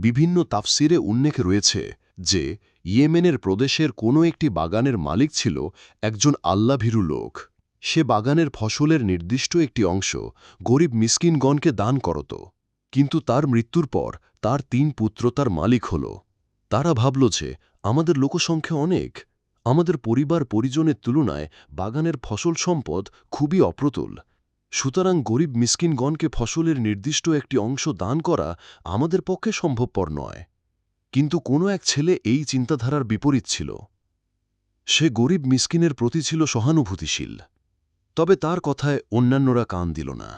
বিভিন্ন তাফসিরে উল্লেখ রয়েছে যে ইয়েমেনের প্রদেশের কোনো একটি বাগানের মালিক ছিল একজন আল্লাভীরু লোক। সে বাগানের ফসলের নির্দিষ্ট একটি অংশ গরিব মিসকিনগণকে দান করত। কিন্তু তার মৃত্যুর পর তার তিন পুত্র তার মালিক হল। তারা ভাবল যে আমাদের লোকসংখ্যা অনেক। আমাদের পরিবার পরিজনের তুলনায় বাগানের ফসল সম্পদ খুবই অপ্রতুল। সুতরাং গরিব মিসকিনগণকে ফসলের নির্দিষ্ট একটি অংশ দান করা আমাদের পক্ষে সম্ভবপর নয়। কিন্তু কোনো এক ছেলে এই চিন্তাধারার বিপরীত ছিল। সে গরিব মিসকিনের প্রতি ছিল সহানুভূতিশীল। তবে তার কথায় অন্যান্যরা কান দিল না।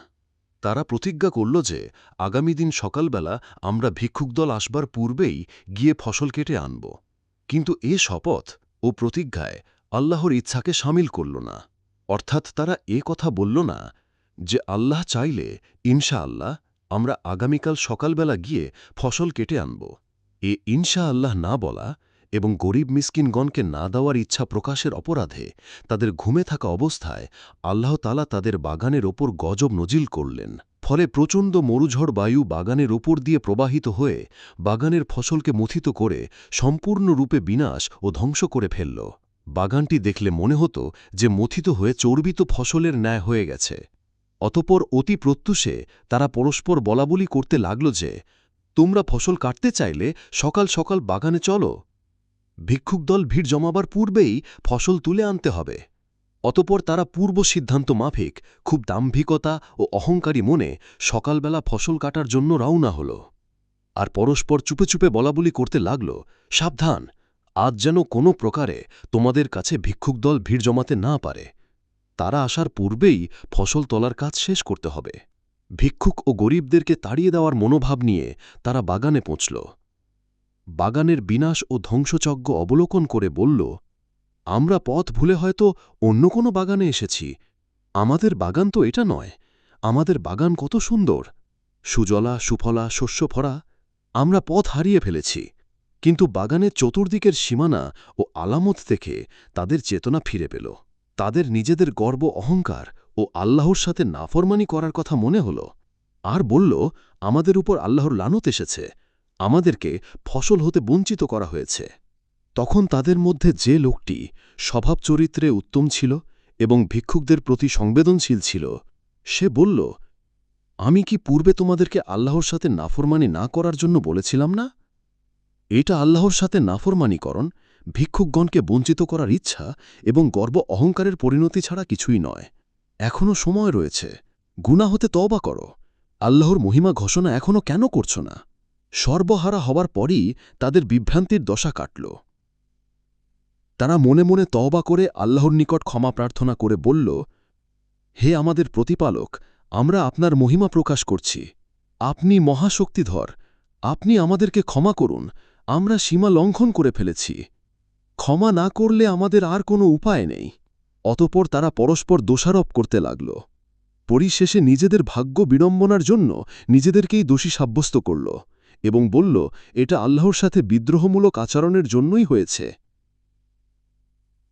তারা প্রতিজ্ঞা করল যে আগামী দিন সকালবেলা আমরা ভিক্ষুক দল আসবার পূর্বেই গিয়ে ফসল কেটে আনব। কিন্তু এ শপথ ও প্রতিজ্ঞায় আল্লাহর ইচ্ছাকে সামিল করল না। অর্থাৎ তারা এ কথা বলল না যে আল্লাহ চাইলে ইনশা আল্লাহ আমরা আগামীকাল সকালবেলা গিয়ে ফসল কেটে আনব। এ ইনশা আল্লাহ না বলা এবং গরিব মিসকিনগণকে না দেওয়ার ইচ্ছা প্রকাশের অপরাধে তাদের ঘুমে থাকা অবস্থায় আল্লাহ তালা তাদের বাগানের ওপর গজব নজিল করলেন। ফলে প্রচণ্ড মরুঝড় বায়ু বাগানের ওপর দিয়ে প্রবাহিত হয়ে বাগানের ফসলকে মথিত করে সম্পূর্ণরূপে বিনাশ ও ধ্বংস করে ফেলল। বাগানটি দেখলে মনে হতো যে মথিত হয়ে চর্বিত ফসলের ন্যায় হয়ে গেছে। অতপর অতি প্রত্যুষে তারা পরস্পর বলাবলি করতে লাগল যে, তোমরা ফসল কাটতে চাইলে সকাল সকাল বাগানে চলো। ভিক্ষুক দল ভিড় জমাবার পূর্বেই ফসল তুলে আনতে হবে। অতপর তারা পূর্ব সিদ্ধান্ত মাফিক, খুব দাম্ভিকতা ও অহংকারী মনে সকালবেলা ফসল কাটার জন্য রওনা হল। আর পরস্পর চুপে চুপে বলাবলি করতে লাগল, সাবধান, আজ যেন কোনো প্রকারে তোমাদের কাছে ভিক্ষুক দল ভিড় জমাতে না পারে। তারা আসার পূর্বেই ফসল তোলার কাজ শেষ করতে হবে। ভিক্ষুক ও গরিবদেরকে তাড়িয়ে দেওয়ার মনোভাব নিয়ে তারা বাগানে পৌঁছল। বাগানের বিনাশ ও ধ্বংসযজ্ঞ অবলোকন করে বলল, আমরা পথ ভুলে হয়তো অন্য কোনো বাগানে এসেছি। আমাদের বাগান তো এটা নয়। আমাদের বাগান কত সুন্দর। সুজলা, সুফলা শস্যভরা আমরা পথ হারিয়ে ফেলেছি। কিন্তু বাগানের চতুর্দিকের সীমানা ও আলামত থেকে তাদের চেতনা ফিরে পেল। তাদের নিজেদের গর্ব অহংকার ও আল্লাহর সাথে নাফরমানি করার কথা মনে হল আর বলল, আমাদের উপর আল্লাহর লানত এসেছে। আমাদেরকে ফসল হতে বঞ্চিত করা হয়েছে। তখন তাদের মধ্যে যে লোকটি স্বভাব চরিত্রে উত্তম ছিল এবং ভিক্ষুকদের প্রতি সংবেদনশীল ছিল, সে বলল, আমি কি পূর্বে তোমাদেরকে আল্লাহর সাথে নাফরমানি না করার জন্য বলেছিলাম না? এটা আল্লাহর সাথে নাফরমানিকরণ ভিক্ষুকগণকে বঞ্চিত করার ইচ্ছা এবং গর্ব অহংকারের পরিণতি ছাড়া কিছুই নয়। এখনও সময় রয়েছে। গুণা হতে তবা করো। আল্লাহর মহিমা ঘোষণা এখনও কেন করছ না? সর্বহারা হবার পরই তাদের বিভ্রান্তির দশা কাটল। তারা মনে মনে তওবা করে আল্লাহর নিকট ক্ষমা প্রার্থনা করে বলল, হে আমাদের প্রতিপালক, আমরা আপনার মহিমা প্রকাশ করছি। আপনি মহাশক্তিধর। আপনি আমাদেরকে ক্ষমা করুন। আমরা সীমা লঙ্ঘন করে ফেলেছি। ক্ষমা না করলে আমাদের আর কোনো উপায় নেই। অতপর তারা পরস্পর দোষারোপ করতে লাগল। পরিশেষে নিজেদের ভাগ্য বিড়ম্বনার জন্য নিজেদেরকেই দোষী সাব্যস্ত করল এবং বলল, এটা আল্লাহর সাথে বিদ্রোহমূলক আচরণের জন্যই হয়েছে।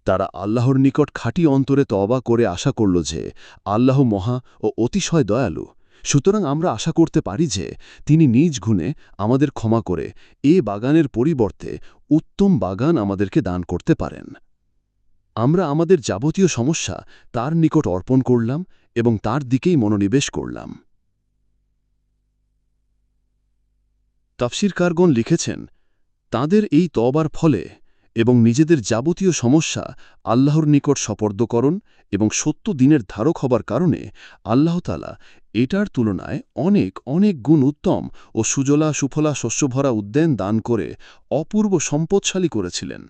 তারা আল্লাহর নিকট খাঁটি অন্তরে তবা করে আশা করল যে আল্লাহ মহা ও অতিশয় দয়ালু। সুতরাং আমরা আশা করতে পারি যে তিনি নিজ গুণে আমাদের ক্ষমা করে এ বাগানের পরিবর্তে উত্তম বাগান আমাদেরকে দান করতে পারেন। আমরা আমাদের যাবতীয় সমস্যা তার নিকট অর্পণ করলাম এবং তার দিকেই মনোনিবেশ করলাম। তাফসিরকারগণ লিখেছেন, তাদের এই তবার ফলে এবং নিজেদের যাবতীয় সমস্যা আল্লাহর নিকট সপর্দকরণ এবং সত্য দিনের ধারক হবার কারণে আল্লাহতালা এটার তুলনায় অনেক অনেক গুণ উত্তম ও সুজলা সুফলা শস্যভরা উদ্যান দান করে অপূর্ব সম্পদশালী করেছিলেন।